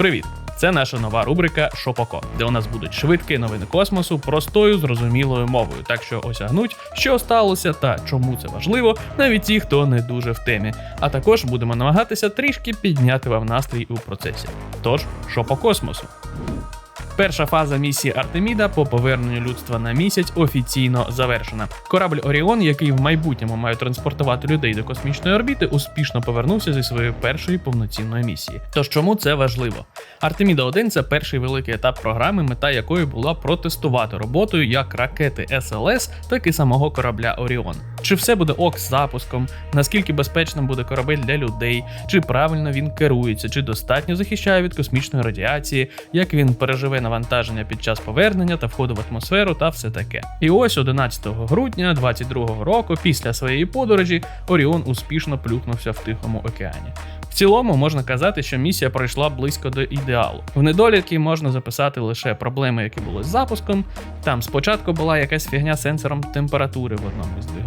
Привіт! Це наша нова рубрика Шопоко, де у нас будуть швидкі новини космосу простою зрозумілою мовою, так що осягнуть, що сталося та чому це важливо, навіть ті, хто не дуже в темі. А також будемо намагатися трішки підняти вам настрій у процесі. Тож, шопо по космосу? Перша фаза місії Артеміда по поверненню людства на місяць офіційно завершена. Корабль Оріон, який в майбутньому має транспортувати людей до космічної орбіти, успішно повернувся зі своєї першої повноцінної місії. Тож чому це важливо? Артеміда 1 це перший великий етап програми, мета якої була протестувати роботою як ракети СЛС, так і самого корабля Оріон. Чи все буде ок з запуском, наскільки безпечним буде корабель для людей, чи правильно він керується, чи достатньо захищає від космічної радіації, як він переживе навантаження під час повернення та входу в атмосферу та все таке. І ось 11 грудня 22 року, після своєї подорожі, Оріон успішно плюхнувся в Тихому океані. В цілому можна казати, що місія пройшла близько до ідеалу. В недоліки можна записати лише проблеми, які були з запуском. Там спочатку була якась фігня з сенсором температури в одному двигунів.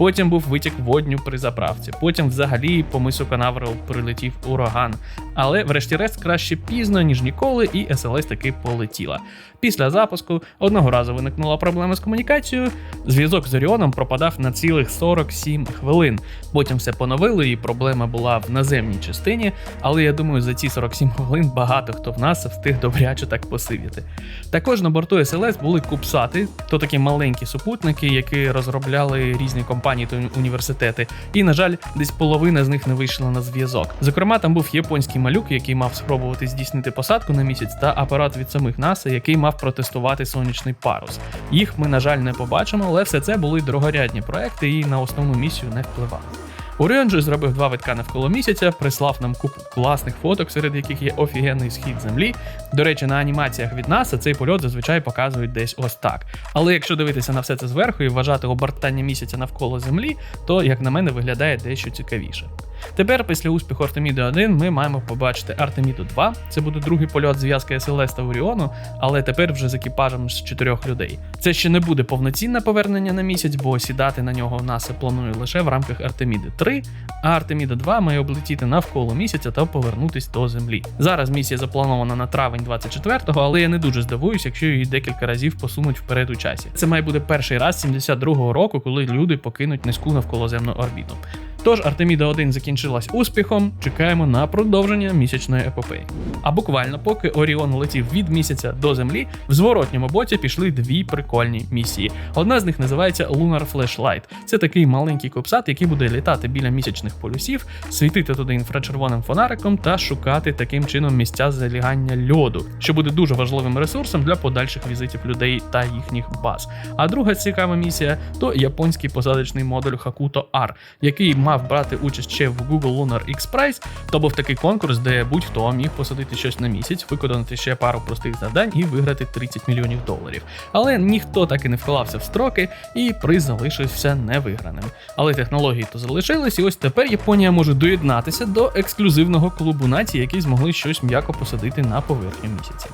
Потім був витік водню при заправці. Потім, взагалі, по мису Канаверал прилетів ураган. Але, врешті-решт, краще пізно, ніж ніколи, і СЛС таки полетіла. Після запуску одного разу виникнула проблема з комунікацією. Зв'язок з Оріоном пропадав на цілих 47 хвилин. Потім все поновили, і проблема була в наземній частині. Але я думаю, за ці 47 хвилин багато хто в нас встиг добряче так посивіти. Також на борту СЛС були купсати, то такі маленькі супутники, які розробляли різні компанії та університети. І, на жаль, десь половина з них не вийшла на зв'язок. Зокрема, там був японський малюк, який мав спробувати здійснити посадку на місяць, та апарат від самих НАСА, який мав протестувати сонячний парус. Їх ми, на жаль, не побачимо, але все це були дорогорядні проекти і на основну місію не впливали. Оріон зробив два витка навколо місяця, прислав нам купу класних фоток, серед яких є офігенний схід землі. До речі, на анімаціях від НАСА цей польот зазвичай показують десь ось так. Але якщо дивитися на все це зверху і вважати обертання місяця навколо землі, то, як на мене, виглядає дещо цікавіше. Тепер, після успіху Артеміди 1, ми маємо побачити Артеміду 2. Це буде другий польот зв'язки СЛС та Оріону, але тепер вже з екіпажем з чотирьох людей. Це ще не буде повноцінне повернення на місяць, бо сідати на нього НАСА планує лише в рамках Артеміди 3, а Артеміда 2 має облетіти навколо місяця та повернутись до Землі. Зараз місія запланована на травень 24-го, але я не дуже здивуюсь, якщо її декілька разів посунуть вперед у часі. Це має бути перший раз 72-го року, коли люди покинуть низьку навколоземну орбіту. Тож Артеміда 1 закінчилась успіхом, чекаємо на продовження місячної епопеї. А буквально, поки Оріон летів від місяця до землі, в зворотньому боці пішли дві прикольні місії. Одна з них називається Lunar Flashlight. Це такий маленький копсат, який буде літати біля місячних полюсів, світити туди інфрачервоним фонариком та шукати таким чином місця залягання льоду, що буде дуже важливим ресурсом для подальших візитів людей та їхніх баз. А друга цікава місія то японський посадочний модуль Hakuto R, який мав брати участь ще в Google Lunar X Prize, то був такий конкурс, де будь-хто міг посадити щось на місяць, виконати ще пару простих завдань і виграти 30 мільйонів доларів. Але ніхто так і не вклався в строки, і приз залишився невиграним. Але технології то залишились, і ось тепер Японія може доєднатися до ексклюзивного клубу націй, які змогли щось м'яко посадити на поверхню місяця.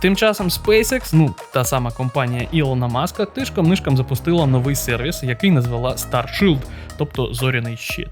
Тим часом SpaceX, ну та сама компанія Ілона Маска, тишком нишком запустила новий сервіс, який назвала Starshield, тобто зоряний щит.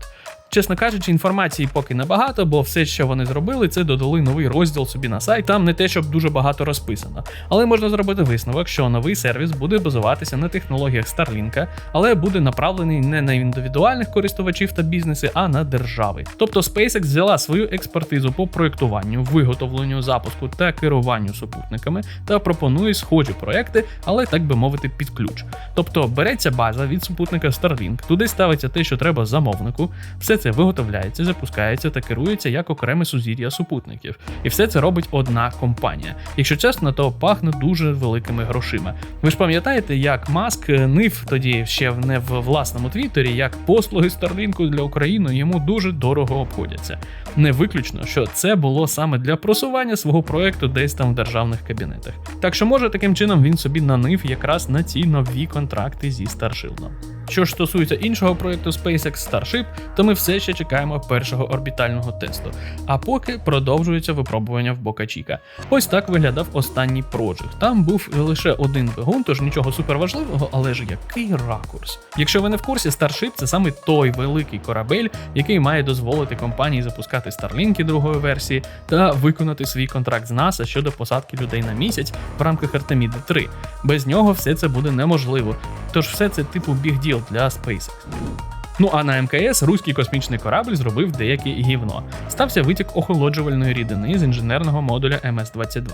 Чесно кажучи, інформації поки небагато, бо все, що вони зробили, це додали новий розділ собі на сайт. Там не те, щоб дуже багато розписано. Але можна зробити висновок, що новий сервіс буде базуватися на технологіях Starlink, але буде направлений не на індивідуальних користувачів та бізнеси, а на держави. Тобто SpaceX взяла свою експертизу по проєктуванню, виготовленню запуску та керуванню супутниками та пропонує схожі проекти, але так би мовити, під ключ. Тобто береться база від супутника Starlink, туди ставиться те, що треба замовнику. Все це виготовляється, запускається та керується як окреме сузір'я супутників. І все це робить одна компанія. Якщо чесно, то пахне дуже великими грошима. Ви ж пам'ятаєте, як Маск нив тоді ще не в власному твіттері, як послуги Старлінку для України йому дуже дорого обходяться. Не виключно, що це було саме для просування свого проекту десь там в державних кабінетах. Так що може таким чином він собі нанив якраз на ці нові контракти зі Старшилдом. Що ж стосується іншого проєкту SpaceX Starship, то ми все ще чекаємо першого орбітального тесту. А поки продовжується випробування в Бока Чіка. Ось так виглядав останній проджект. Там був лише один двигун, тож нічого суперважливого, але ж який ракурс. Якщо ви не в курсі, Starship це саме той великий корабель, який має дозволити компанії запускати Starlink другої версії та виконати свій контракт з НАСА щодо посадки людей на місяць в рамках Артеміди 3. Без нього все це буде неможливо. Тож все це типу бігділ для SpaceX. Ну а на МКС руський космічний корабль зробив деяке гівно. Стався витік охолоджувальної рідини з інженерного модуля МС-22.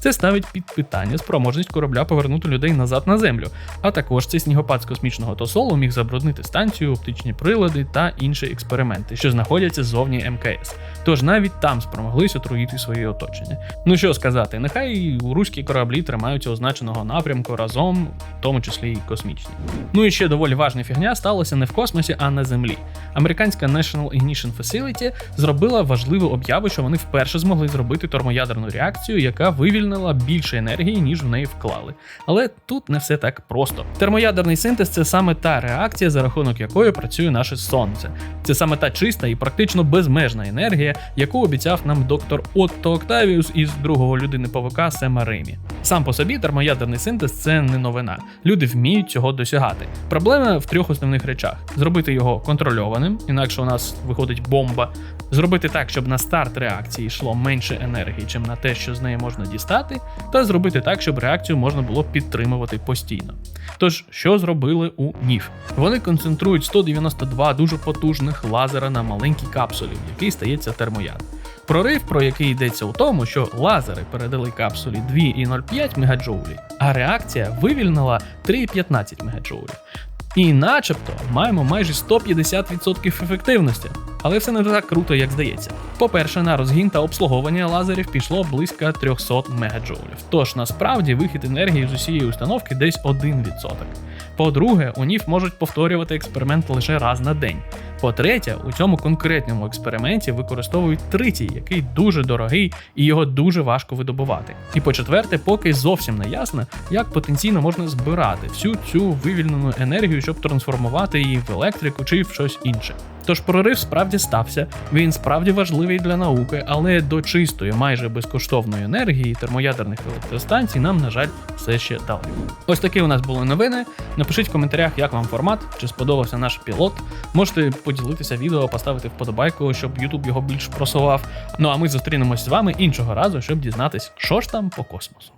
Це ставить під питання спроможність корабля повернути людей назад на землю. А також цей снігопад з космічного тосолу міг забруднити станцію, оптичні прилади та інші експерименти, що знаходяться зовні МКС. Тож навіть там спромоглись отруїти своє оточення. Ну що сказати, нехай руські кораблі тримаються означеного напрямку разом, в тому числі і космічні. Ну і ще доволі важна фігня сталося не в космосі, а на землі. Американська National Ignition Facility зробила важливу об'яву, що вони вперше змогли зробити термоядерну реакцію, яка вивільнила більше енергії, ніж в неї вклали. Але тут не все так просто. Термоядерний синтез це саме та реакція, за рахунок якої працює наше сонце. Це саме та чиста і практично безмежна енергія, яку обіцяв нам доктор Отто Октавіус із другого людини ПВК Сема Ремі. Сам по собі термоядерний синтез це не новина. Люди вміють цього досягати. Проблема в трьох основних речах: зробити його контрольованим, інакше у нас виходить бомба. Зробити так, щоб на старт реакції йшло менше енергії, чим на те, що з неї можна дістати, та зробити так, щоб реакцію можна було підтримувати постійно. Тож, що зробили у НІФ? Вони концентрують 192 дуже потужних лазера на маленькій капсулі, в якій стається термояд. Прорив, про який йдеться у тому, що лазери передали капсулі 2,05 МДж, а реакція вивільнила 3,15 МДж. І начебто маємо майже 150% ефективності. Але все не так круто, як здається. По-перше, на розгін та обслуговування лазерів пішло близько 300 МДж. Тож насправді вихід енергії з усієї установки десь 1%. По-друге, у НІФ можуть повторювати експеримент лише раз на день. По-третє, у цьому конкретному експерименті використовують тритій, який дуже дорогий і його дуже важко видобувати. І по-четверте, поки зовсім не ясно, як потенційно можна збирати всю цю вивільнену енергію, щоб трансформувати її в електрику чи в щось інше. Тож прорив справді стався, він справді важливий для науки, але до чистої, майже безкоштовної енергії термоядерних електростанцій нам, на жаль, все ще далеко. Ось такі у нас були новини. Напишіть в коментарях, як вам формат, чи сподобався наш пілот. Можете поділитися відео, поставити вподобайку, щоб YouTube його більш просував. Ну а ми зустрінемось з вами іншого разу, щоб дізнатись, що ж там по космосу.